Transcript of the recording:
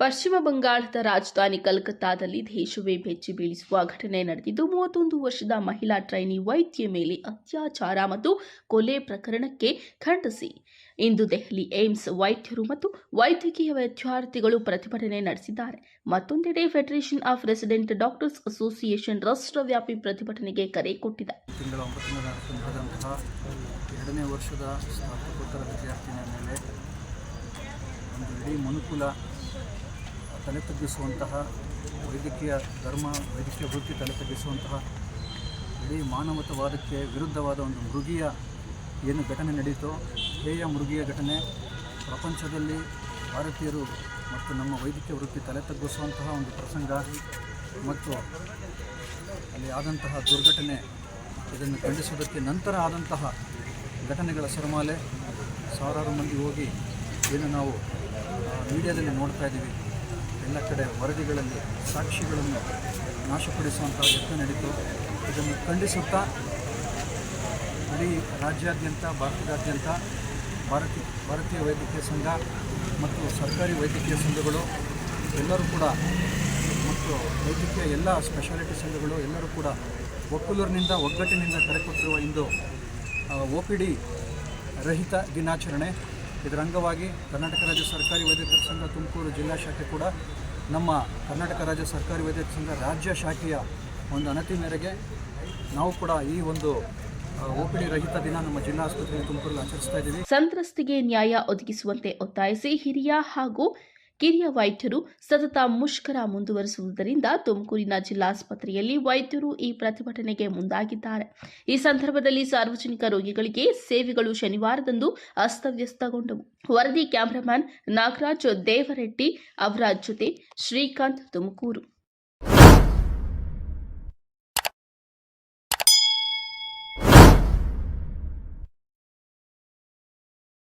ಪಶ್ಚಿಮ ಬಂಗಾಳದ ರಾಜಧಾನಿ ಕಲ್ಕತ್ತಾದಲ್ಲಿ ದೇಶವೇ ಬೆಚ್ಚಿ ಬೀಳಿಸುವ ಘಟನೆ ನಡೆದಿದ್ದು, ಮೂವತ್ತೊಂದು ವರ್ಷದ ಮಹಿಳಾ ಟ್ರೈನಿ ವೈದ್ಯ ಮೇಲೆ ಅತ್ಯಾಚಾರ ಮತ್ತು ಕೊಲೆ ಪ್ರಕರಣಕ್ಕೆ ಖಂಡಿಸಿ ಇಂದು ದೆಹಲಿ ಏಮ್ಸ್ ವೈದ್ಯರು ಮತ್ತು ವೈದ್ಯಕೀಯ ವಿದ್ಯಾರ್ಥಿಗಳು ಪ್ರತಿಭಟನೆ ನಡೆಸಿದ್ದಾರೆ. ಮತ್ತೊಂದೆಡೆ Federation of Resident Doctors Association ರಾಷ್ಟ್ರವ್ಯಾಪಿ ಪ್ರತಿಭಟನೆಗೆ ಕರೆ ಕೊಟ್ಟಿದೆ. ಎರಡನೇ ವರ್ಷದ ಸ್ನಾತಕೋತ್ತರ ಮೇಲೆ ಒಂದು ಇಡೀ ಮನುಕುಲ ತಲೆ ತಗ್ಗಿಸುವಂತಹ ವೈದ್ಯಕೀಯ ಧರ್ಮ, ವೈದ್ಯಕೀಯ ವೃತ್ತಿ ತಲೆ ತಗ್ಗಿಸುವಂತಹ ಇಡೀ ಮಾನವತವಾದಕ್ಕೆ ವಿರುದ್ಧವಾದ ಒಂದು ಮೃಗೀಯ ಏನು ಘಟನೆ ನಡೆಯಿತೋ ಹೇಯ ಮೃಗೀಯ ಘಟನೆ ಪ್ರಪಂಚದಲ್ಲಿ ಭಾರತೀಯರು ಮತ್ತು ನಮ್ಮ ವೈದ್ಯಕೀಯ ವೃತ್ತಿ ತಲೆ ತಗ್ಗಿಸುವಂತಹ ಒಂದು ಪ್ರಸಂಗ ಮತ್ತು ಅಲ್ಲಿ ಆದಂತಹ ದುರ್ಘಟನೆ ಇದನ್ನು ಖಂಡಿಸುವುದಕ್ಕೆ ನಂತರ ಆದಂತಹ ಘಟನೆಗಳ ಸರಮಾಲೆ, ಸಾವಿರಾರು ಮಂದಿ ಹೋಗಿ ಏನು ನಾವು ಮೀಡಿಯಾದಲ್ಲಿ ನೋಡ್ತಾ ಇದ್ದೀವಿ. ಎಲ್ಲ ಕಡೆ ವರದಿಗಳಲ್ಲಿ ಸಾಕ್ಷಿಗಳನ್ನು ನಾಶಪಡಿಸುವಂತಹ ಯತ್ನ ನಡೀತು. ಇದನ್ನು ಖಂಡಿಸುತ್ತಾ ಇಡೀ ರಾಜ್ಯಾದ್ಯಂತ, ಭಾರತದಾದ್ಯಂತ ಭಾರತೀಯ ಭಾರತೀಯ ವೈದ್ಯಕೀಯ ಸಂಘ ಮತ್ತು ಸರ್ಕಾರಿ ವೈದ್ಯಕೀಯ ಸಂಘಗಳು ಎಲ್ಲರೂ ಕೂಡ ಮತ್ತು ವೈದ್ಯಕೀಯ ಎಲ್ಲ ಸ್ಪೆಷಾಲಿಟಿ ಸಂಘಗಳು ಎಲ್ಲರೂ ಕೂಡ ಒಕ್ಕಲೂರಿನಿಂದ, ಒಗ್ಗಟ್ಟಿನಿಂದ ಕರೆಕೊಟ್ಟಿರುವ ಇಂದು ಒ ಪಿ ಡಿ ರಹಿತ ದಿನಾಚರಣೆ. ಇದರ ಅಂಗವಾಗಿ ಕರ್ನಾಟಕ ರಾಜ್ಯ ಸರ್ಕಾರಿ ವೈದ್ಯಕೀಯ ಸಂಘ ತುಮಕೂರು ಜಿಲ್ಲಾ ಶಾಖೆ ಕೂಡ ನಮ್ಮ ಕರ್ನಾಟಕ ರಾಜ್ಯ ಸರ್ಕಾರಿ ವೈದ್ಯಕೀಯ ಸಂಘ ರಾಜ್ಯ ಶಾಖೆಯ ಒಂದು ಅನತಿ ಮೇರೆಗೆ ನಾವು ಕೂಡ ಈ ಒಂದು ಸಂತ್ರಸ್ತಿಗೆ ನ್ಯಾಯ ಒದಗಿಸುವಂತೆ ಒತ್ತಾಯಿಸಿ ಹಿರಿಯ ಹಾಗೂ ಕಿರಿಯ ವೈದ್ಯರು ಸತತ ಮುಷ್ಕರ ಮುಂದುವರಿಸುವುದರಿಂದ ತುಮಕೂರಿನ ಜಿಲ್ಲಾಸ್ಪತ್ರೆಯಲ್ಲಿ ವೈದ್ಯರು ಈ ಪ್ರತಿಭಟನೆಗೆ ಮುಂದಾಗಿದ್ದಾರೆ. ಈ ಸಂದರ್ಭದಲ್ಲಿ ಸಾರ್ವಜನಿಕ ರೋಗಿಗಳಿಗೆ ಸೇವೆಗಳು ಶನಿವಾರದಂದು ಅಸ್ತವ್ಯಸ್ತಗೊಂಡವು. ವರದಿ ಕ್ಯಾಮರಾಮ್ಯಾನ್ ನಾಗರಾಜ್ ದೇವರೆಡ್ಡಿ ಅವರ ಜೊತೆ ಶ್ರೀಕಾಂತ್ ತುಮಕೂರು.